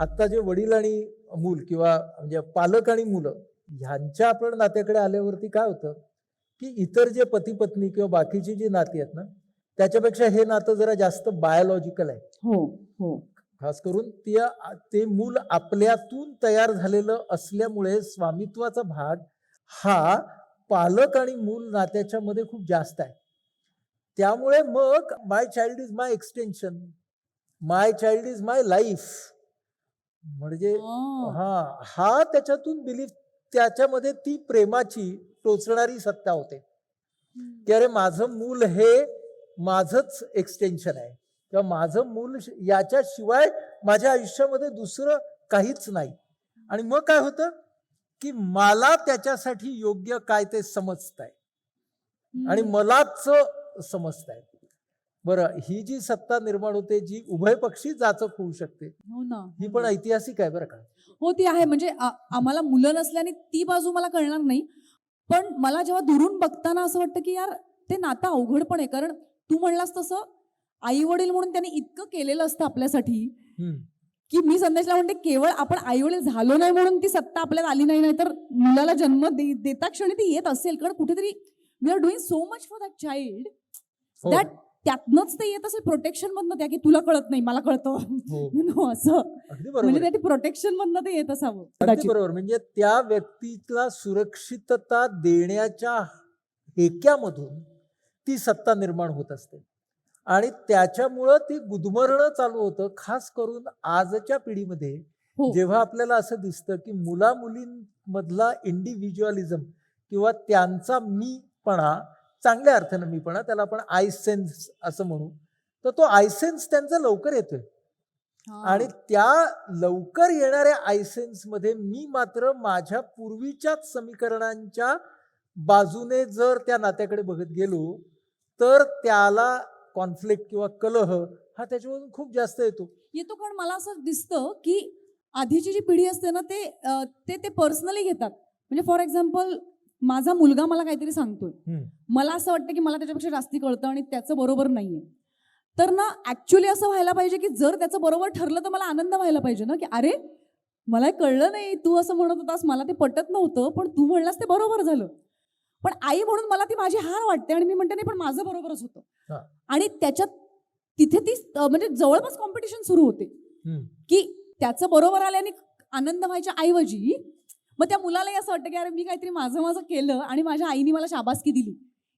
आत्ता जे वडील आणि मूल किंवा म्हणजे पालक आणि मुलं ह्यांच्या आपण नात्याकडे आल्यावरती काय होतं की इतर जे पती पत्नी किंवा बाकीची जी नाती आहेत ना त्याच्यापेक्षा हे नातं जरा जास्त बायोलॉजिकल आहे. हो हो. खास करून त्या ते मूल आपल्यातून तयार झालेलं असल्यामुळे स्वामित्वाचा भाग हा पालक आणि मूल नात्याच्या मध्ये खूप जास्त आहे. त्यामुळे मग my child is my extension my child is my life म्हणजे हा. हा त्याच्यातून बिलीफ त्याच्यामध्ये ती प्रेमाची टोचणारी सत्ता होते. की अरे माझं मूल हे माझंच एक्सटेन्शन आहे. किंवा माझं मूल याच्याशिवाय माझ्या आयुष्यामध्ये दुसरं काहीच नाही. आणि मग काय होतं? की मला त्याच्यासाठी योग्य काय ते समजत आहे आणि. मलाच समजत आहे बरं ही जी सत्ता निर्माण होते जी उभयपक्षी जाचक होऊ शकते हो ना ही हो पण. ऐतिहासिक आहे बरं का हो ती आहे म्हणजे आम्हाला मुलं नसल्याने ती बाजू मला कळणार नाही पण मला जेव्हा दुरून बघताना असं वाटतं की यार ते नातं अवघड पण आहे कारण तू म्हणलास तसं आई वडील म्हणून त्यांनी इतकं केलेलं असतं आपल्यासाठी. की मी संदेशला म्हणते केवळ आपण आई वडील झालो नाही म्हणून ती सत्ता आपल्याला आली नाही नाही तर मुलाला जन्म दे- देता क्षणी ती येत असेल कारण कुठेतरी we are doing so much for that child. That त्यातनंच ते येत असेल प्रोटेक्शन मधनं त्या की तुला कळत नाही मला कळतं. हो. यु नो असं. अगदी बरोबर. म्हणजे. त्या प्रोटेक्शन मधनं ते येत असावं. अगदी. बरोबर. म्हणजे त्या व्यक्तीला सुरक्षितता देण्याच्या हेक्यामधून ती सत्ता निर्माण होत असते. आणि त्याच्यामुळं ती गुदमरणं चालू होतं खास करून आजच्या पिढीमध्ये. हो. जेव्हा आपल्याला असं दिसतं की मुला मुलींमधला इंडिव्हिज्युअलिझम किंवा त्यांचा मीपणा चांगल्या अर्थानं मीपणा त्याला आपण आय सेन्स असं म्हणू. तर तो आय सेन्स त्यांचा लवकर येतोय. आणि त्या लवकर येणाऱ्या आयसेन्समध्ये मी मात्र माझ्या पूर्वीच्याच समीकरणांच्या बाजूने जर त्या नात्याकडे बघत गेलो तर त्याला कॉन्फ्लिक्ट किंवा कलह हा त्याच्यामधून खूप जास्त येतो. येतो कारण मला असं दिसतं की आधीची जी पिढी असते ना ते ते पर्सनली घेतात. म्हणजे फॉर एक्झाम्पल माझा मुलगा मला काहीतरी सांगतोय. मला असं वाटतं की मला त्याच्यापेक्षा जास्ती कळतं आणि त्याचं बरोबर नाहीये तर ना ऍक्च्युली असं व्हायला पाहिजे की जर त्याचं बरोबर ठरलं तर मला आनंद व्हायला पाहिजे ना की अरे मला कळलं नाही तू असं म्हणत होतास मला ते पटत नव्हतं पण तू म्हणलास ते बरोबर झालं पण आई म्हणून मला ती माझी हार वाटते आणि मी म्हणते नाही पण माझं बरोबरच. होतं आणि त्याच्यात तिथे ती म्हणजे जवळपास कॉम्पिटिशन सुरू होते. की त्याचं बरोबर आल्याने आनंद व्हायच्या ऐवजी मग त्या मुलालाही असं वाटतं की अरे मी काहीतरी माझं माझं केलं आणि माझ्या आईने मला शाबासकी दिली.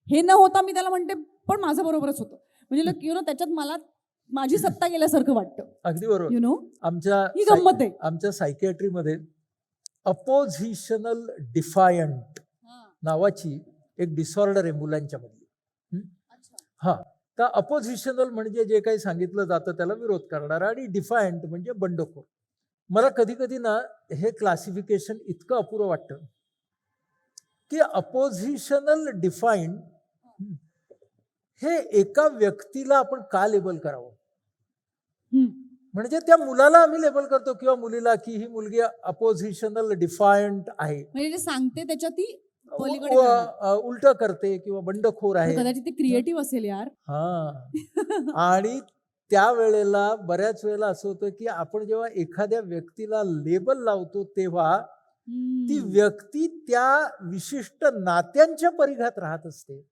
हे न होता मी त्याला म्हणते पण माझं बरोबरच होतं. म्हणजे यु नो त्याच्यात मला माझी सत्ता गेल्यासारखं वाटतं. अगदी बरोबर. यु नो आमच्या ही गंमत आहे. आमच्या सायकॅट्रीमध्ये अपोझिशनल डिफायंट नावाची एक डिसऑर्डर आहे मुलांच्या मधली हा. तर अपोझिशनल म्हणजे जे काही सांगितलं जातं त्याला विरोध करणारा आणि डिफायंट म्हणजे बंडखोर. मला कधी कधी ना हे क्लासिफिकेशन इतकं अपुरं वाटतं की अपोझिशनल डिफाईंड हे एका व्यक्तीला आपण का लेबल करावं. म्हणजे त्या मुलाला आम्ही लेबल करतो किंवा मुलीला की ही मुलगी अपोझिशनल डिफायंट आहे. म्हणजे सांगते त्याच्यात ती. उलट करते किंवा बंडखोर आहे. कदाचित क्रिएटिव्ह असेल यार. हा. आणि त्यावेळेला बऱ्याच वेळेला असं होतं की आपण जेव्हा एखाद्या व्यक्तीला लेबल लावतो तेव्हा ती. व्यक्ती त्या विशिष्ट नात्यांच्या परिघात राहत असते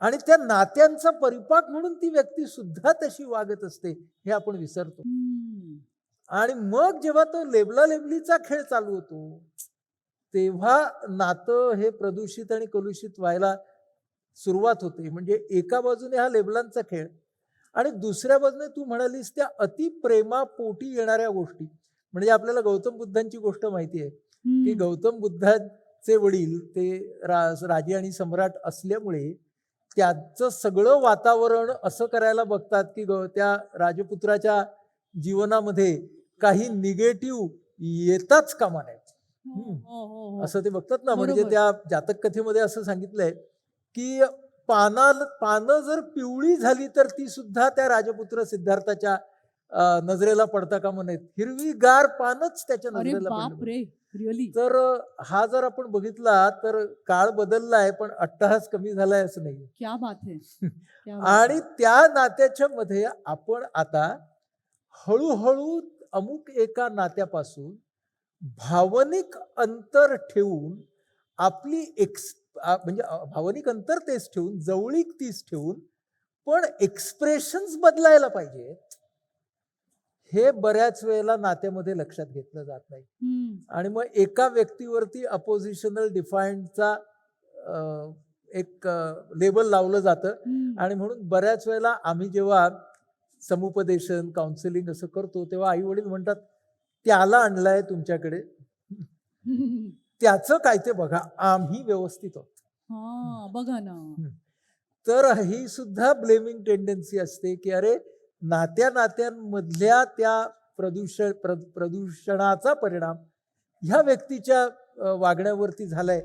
आणि त्या नात्यांचा परिपाक म्हणून ती व्यक्ती सुद्धा तशी वागत असते हे आपण विसरतो. आणि मग जेव्हा तो लेबला लेबलीचा खेळ चालू होतो तेव्हा नातं हे प्रदूषित आणि कलुषित व्हायला सुरुवात होते म्हणजे एका बाजूने हा लेबलांचा खेळ आणि दुसऱ्या बाजूने तू म्हणालीस त्या अतिप्रेमापोटी येणाऱ्या गोष्टी म्हणजे आपल्याला गौतम बुद्धांची गोष्ट माहिती आहे की. गौतम बुद्धांचे वडील ते राजे आणि सम्राट असल्यामुळे त्यांचं सगळं वातावरण असं करायला बघतात की त्या राजपुत्राच्या जीवनामध्ये काही निगेटिव्ह येताच कामा नये हो, हो, हो. असं ते बघतात ना म्हणजे. त्या जातक कथेमध्ये असं सांगितलंय की पाना पानं जर पिवळी झाली तर ती सुद्धा त्या राजपुत्र सिद्धार्थाच्या नजरेला पडता कामा नयेत हिरवीगार पानच त्याच्या नजरेला तर हा जर आपण बघितला तर काळ बदललाय पण अट्टहास कमी झालाय असं नाही क्या बात. आणि त्या नात्याच्या मध्ये आपण आता हळूहळू अमुक एका नात्यापासून भावनिक अंतर ठेवून आपली एक्स म्हणजे भावनिक अंतर तेच ठेवून जवळीक तीच ठेवून पण एक्सप्रेशन्स बदलायला पाहिजे हे बऱ्याच वेळेला नात्यामध्ये लक्षात घेतलं जात नाही. आणि मग एका व्यक्तीवरती अपोजिशनल डिफाईंडचा एक लेबल लावलं जातं. आणि म्हणून बऱ्याच वेळेला आम्ही जेव्हा समुपदेशन काउन्सिलिंग असं करतो तेव्हा आई वडील म्हणतात त्याला आणलाय तुमच्याकडे त्याचं काय ते बघा आम्ही व्यवस्थित आहोत. हा बघा ना. तर ही सुद्धा ब्लेमिंग टेंडन्सी असते की अरे नात्या नात्यांमधल्या त्या प्रदूषण प्र प्रदूषणाचा परिणाम ह्या व्यक्तीच्या वागण्यावरती झालाय.